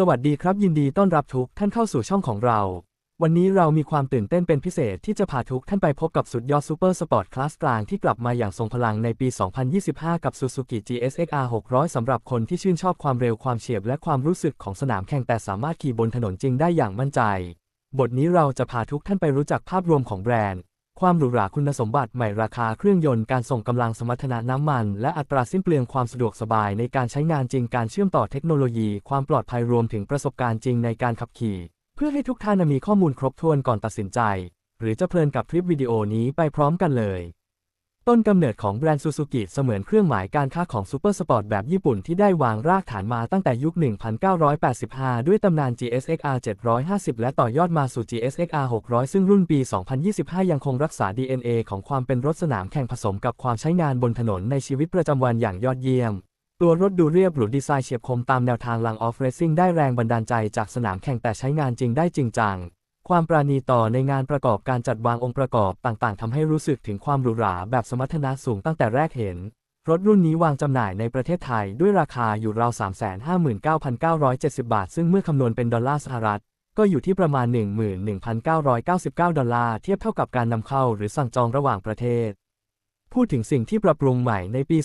สวัสดีครับยินดีต้อนรับทุกท่านเข้าสู่ช่องของเรา วันนี้เรามีความตื่นเต้นเป็นพิเศษที่จะพาทุกท่านไปพบกับสุดยอดซูเปอร์สปอร์ตคลาสกลางที่กลับมาอย่างทรงพลังในปี 2025 กับ Suzuki GSX-R 600 สำหรับคนที่ชื่นชอบความเร็วความเฉียบและความรู้สึกของสนามแข่งแต่สามารถขี่บนถนนจริงได้อย่างมั่นใจ บทนี้เราจะพาทุกท่านไปรู้จักภาพรวมของแบรนด์ ความหรูหราคุณสมบัติใหม่ราคาเครื่องยนต์การส่งกำลังสมรรถนะน้ำมัน และอัตราสิ้นเปลืองความสะดวกสบายในการใช้งานจริงการเชื่อมต่อเทคโนโลยี ความปลอดภัยรวมถึงประสบการณ์จริงในการขับขี่ เพื่อให้ทุกท่านมีข้อมูลครบถ้วนก่อนตัดสินใจ หรือจะเพลินกับคลิปวิดีโอนี้ไปพร้อมกันเลย ต้นกำเนิดของแบรนด์ซูซูกิเสมือนเครื่องหมายการค้าของซูเปอร์สปอร์ตแบบญี่ปุ่นที่ได้วางรากฐานมาตั้งแต่ยุค 1985 ด้วยตำนาน GSX-R 750 และต่อยอดมาสู่ GSX-R 600 ซึ่งรุ่นปี 2025 ยังคงรักษา DNA ของความเป็นรถสนามแข่งผสมกับความใช้งานบนถนนในชีวิตประจำวันอย่างยอดเยี่ยม ตัวรถดูเรียบหรูดีไซน์เฉียบคมตามแนวทางลังออฟเรซิ่งได้แรงบันดาลใจจากสนามแข่งแต่ใช้งานจริงได้จริงจัง ความปราณีต่อในงานประกอบการจัดวางองค์ประกอบต่างๆทำให้รู้สึกถึงความหรูหราแบบสมรรถนะสูงตั้งแต่แรกเห็น รถรุ่นนี้วางจำหน่ายในประเทศไทยด้วยราคาอยู่ราว 359,970 บาท ซึ่งเมื่อคำนวณเป็นดอลลาร์สหรัฐ ก็อยู่ที่ประมาณ 11,999 ดอลลาร์ เทียบเท่ากับการนำเข้าหรือสั่งจองระหว่างประเทศ พูดถึงสิ่งที่ปรับปรุงใหม่ในปี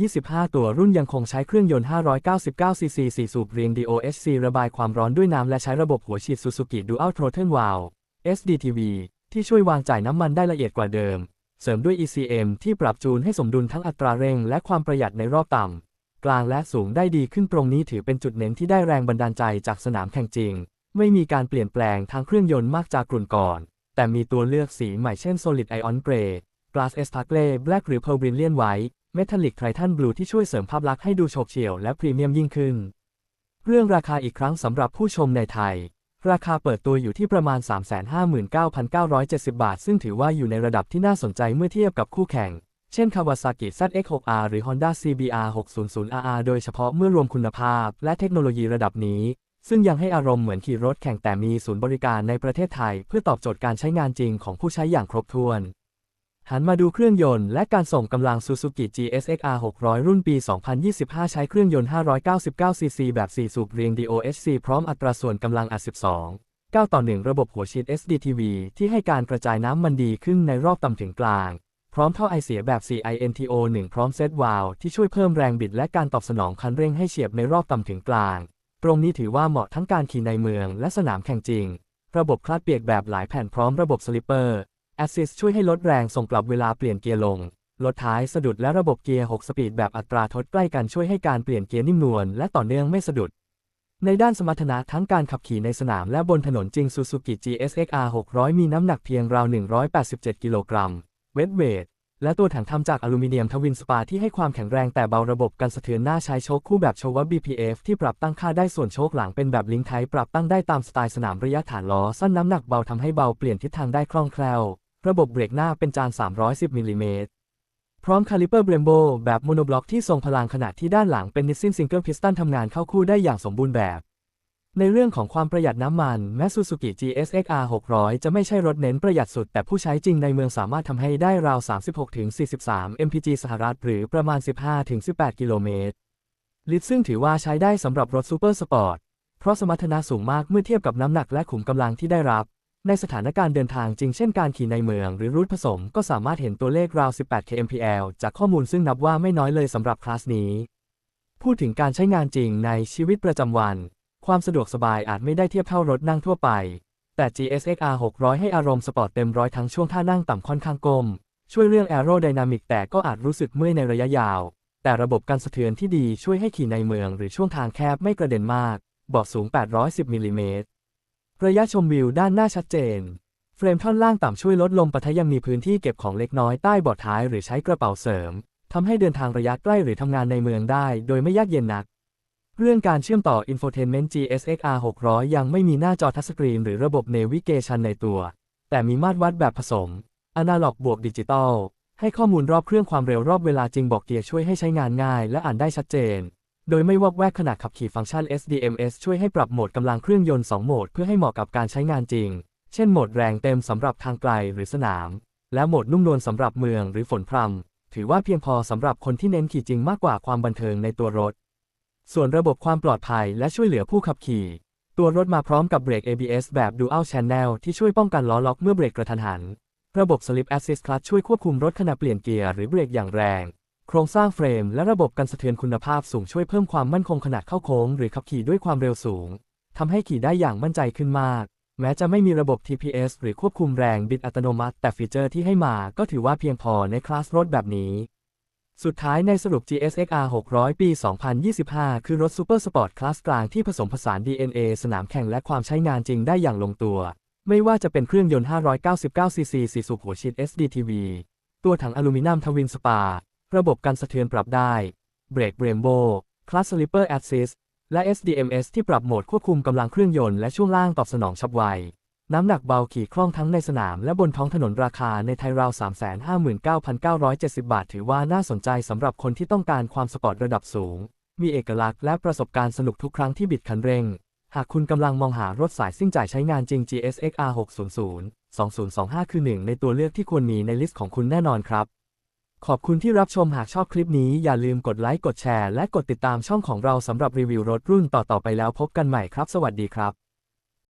2025 ตัวรุ่นยังคงใช้เครื่องยนต์ 599ซีซี4สูบเรียง DOHC ระบายความร้อนด้วยน้ำและใช้ระบบหัวฉีด Suzuki Dual Throttle Valve SDTV ที่ช่วยวางจ่ายน้ำมันได้ละเอียดกว่าเดิม เสริมด้วย ECM ที่ปรับจูนให้สมดุลทั้งอัตราเร่งและความประหยัดในรอบต่ำ กลางและสูงได้ดีขึ้นตรงนี้ถือเป็นจุดเน้นที่ได้แรงบันดาลใจจากสนามแข่งจริง ไม่มีการเปลี่ยนแปลงทางเครื่องยนต์มากจากรุ่นก่อน แต่มีตัวเลือกสีใหม่เช่น Solid Ion Grey Glass e s p a r k l e Black หรือ Pearl Brilliant White Metallic Triton Blue ที่ช่วยเสริมภาพลักษณ์ให้ดูโฉบเฉี่ยวและพรีเมียมยิ่งขึ้น เรื่องราคาอีกครั้งสำหรับผู้ชมในไทย ราคาเปิดตัวอยู่ที่ประมาณ 359,970 บาท ซึ่งถือว่าอยู่ในระดับที่น่าสนใจเมื่อเทียบกับคู่แข่ง เช่น Kawasaki ZX6R หรือ Honda CBR 600RR โดยเฉพาะเมื่อรวมคุณภาพ และเทคโนโลยีระดับนี้ซึ่งยังให้อารมณ์เหมือนขี่รถแข่งแต่มีศูนย์บริการในประเทศไทย เพื่อตอบโจทย์การใช้งานจริงของผู้ใช้อย่างครบถ้วน หันมาดูเครื่องยนต์และการส่งกำลัง Suzuki GSX-R 600 รุ่นปี 2025 ใช้เครื่องยนต์ 599ซีซีแบบ 4 สูบเรียง DOHC พร้อมอัตราส่วนกำลังอัด12 9 ต่อ 1 ระบบหัวฉีด SDTV ที่ให้การกระจายน้ำมันดีขึ้นในรอบต่ำถึงกลาง พร้อมท่อไอเสียแบบ CINTO 1 พร้อมเซตวาล์วที่ช่วยเพิ่มแรงบิดและการตอบสนองคันเร่งให้เฉียบในรอบต่ำถึงกลาง ตรงนี้ถือว่าเหมาะทั้งการขี่ในเมืองและสนามแข่งจริง ระบบคลาดเปียกแบบหลายแผ่นพร้อมระบบสลิปเปอร์ Assist ช่วยให้ลดแรงส่งกลับเวลาเปลี่ยนเกียร์ลง ลดท้ายสะดุดและระบบเกียร์ 6 สปีดแบบอัตราทดใกล้กันช่วยให้การเปลี่ยนเกียร์นิ่มนวลและต่อเนื่องไม่สะดุด ในด้านสมรรถนะทั้งการขับขี่ในสนามและบนถนนจริง Suzuki GSX-R 600 มีน้ำหนักเพียงราว 187 กิโลกรัม เวทเวท และตัวถังทำจากอลูมิเนียมทวินสปาที่ให้ความแข็งแรงแต่เบาระบบกันสะเทือนหน้าใช้โชคคู่แบบโชว์ BPF ที่ปรับตั้งค่าได้ส่วนโชคหลังเป็นแบบลิงก์ไทปรับตั้งได้ตามสไตล์สนามระยะฐานล้อสั้นน้ำหนักเบาทำให้เบาเปลี่ยนทิศทางได้คล่องแคล่ว ระบบเบรกหน้าเป็นจาน 310มิลลิเมตรพร้อมคาลิเปอร์เบรมโบแบบโมโนบล็อกที่ทรงพลังขนาดที่ด้านหลังเป็นนิสซินซิงเกิลพิสตันทำงานเข้าคู่ได้อย่างสมบูรณ์แบบ ในเรื่องของความประหยัดน้ำมัน แม้ Suzuki GSX-R 600 จะไม่ใช่รถเน้นประหยัดสุด แต่ผู้ใช้จริงในเมืองสามารถทำให้ได้ราว 36-43 mpg สหรัฐหรือประมาณ 15-18 กิโลเมตรลิตรซึ่งถือว่าใช้ได้สำหรับรถซูเปอร์สปอร์ต เพราะสมรรถนะสูงมากเมื่อเทียบกับน้ำหนักและขุมกำลังที่ได้รับ ในสถานการณ์เดินทางจริงเช่นการขี่ในเมืองหรือรูทผสมก็สามารถเห็นตัวเลขราว 18 kmpl จากข้อมูลซึ่งนับว่าไม่น้อยเลยสำหรับคลาสนี้ พูดถึงการใช้งานจริงในชีวิตประจำวัน ความสะดวกสบายอาจไม่ได้เทียบเท่ารถนั่งทั่วไป แต่ GSX-R 600 ให้อารมณ์สปอร์ตเต็มร้อยทั้งช่วงท่านั่งต่ำค่อนข้างก้มช่วยเรื่องแอโรไดนามิกแต่ก็อาจรู้สึกเมื่อยในระยะยาว แต่ระบบการสะเทือนที่ดีช่วยให้ขี่ในเมืองหรือช่วงทางแคบไม่กระเด็นมาก เบาะสูง 810มิลลิเมตร ระยะชมวิวด้านหน้าชัดเจน เฟรมท่อนล่างต่ำช่วยลดลมปะทะยังมีพื้นที่เก็บของเล็กน้อยใต้บาะท้ายหรือใช้กระเป๋าเสริมทำให้เดินทางระยะใกล้หรือทำงานในเมืองได้ โดยไม่ยากเย็นนัก เรื่องการเชื่อมต่อ Infotainment GSX-R 600 ยังไม่มีหน้าจอทัชสกรีนหรือระบบ Navigation ในตัว แต่มีมาตรวัดแบบผสม อนาล็อกบวกดิจิตอลให้ข้อมูลรอบเครื่องความเร็วรอบเวลาจริงบอกเกียร์ช่วยให้ใช้งานง่าย และอ่านได้ชัดเจน โดยไม่วอกแวกขณะขับขี่ฟังก์ชัน SDMS ช่วยให้ปรับโหมดกำลังเครื่องยนต์ 2 โหมด เพื่อให้เหมาะกับการใช้งานจริง เช่นโหมดแรงเต็มสำหรับทางไกลหรือสนาม และโหมดนุ่มนวลสำหรับเมืองหรือฝนพรำถือว่าเพียงพอสำหรับคนที่เน้นขี่จริงมากกว่าความบันเทิงในตัวรถ ส่วนระบบความปลอดภัยและช่วยเหลือผู้ขับขี่ ตัวรถมาพร้อมกับเบรก ABS แบบ Dual Channel ที่ช่วยป้องกันล้อล็อกเมื่อเบรกกระทันหัน ระบบ Slip Assist Clutch ช่วยควบคุมรถขณะเปลี่ยนเกียร์หรือเบรกอย่างแรง โครงสร้างเฟรมและระบบกันสะเทือนคุณภาพสูงช่วยเพิ่มความมั่นคงขณะเข้าโค้งหรือขับขี่ด้วยความเร็วสูงทำให้ขี่ได้อย่างมั่นใจขึ้นมาก แม้จะไม่มีระบบ TPS หรือควบคุมแรงบิดอัตโนมัติ แต่ฟีเจอร์ที่ให้มาก็ถือว่าเพียงพอในคลาสรถแบบนี้ สุดท้ายในสรุป GSX-R 600 ปี 2025 คือรถซูเปอร์สปอร์ตคลาสกลางที่ผสมผสาน DNA สนามแข่งและความใช้งานจริงได้อย่างลงตัว ไม่ว่าจะเป็นเครื่องยนต์ 599cc 4สูบหัวฉีด SDTV ตัวถังอลูมิเนียมทวินสปา ระบบการสะเทือนปรับได้เบรกเบรมโบคลาสสลิปเปอร์แอดซิสและ SDMS ที่ปรับโหมดควบคุมกำลังเครื่องยนต์และช่วงล่างตอบสนองฉับไว น้ำหนักเบาขี่คล่องทั้งในสนามและบนท้องถนนราคาในไทยราว 359,970 บาท ถือว่าน่าสนใจสำหรับคนที่ต้องการความสปอร์ตระดับสูง มีเอกลักษณ์และประสบการณ์สนุกทุกครั้งที่บิดคันเร่ง หากคุณกำลังมองหารถสายซิ่งจ่ายใช้งานจริง GSX R 600 2025 คือหนึ่งในตัวเลือกที่ควรมีในลิสต์ของคุณแน่นอนครับ ขอบคุณที่รับชมหากชอบคลิปนี้อย่าลืมกดไลค์กดแชร์และกดติดตามช่องของเราสำหรับรีวิวรถรุ่นต่อๆไปแล้วพบกันใหม่ครับ สวัสดีครับ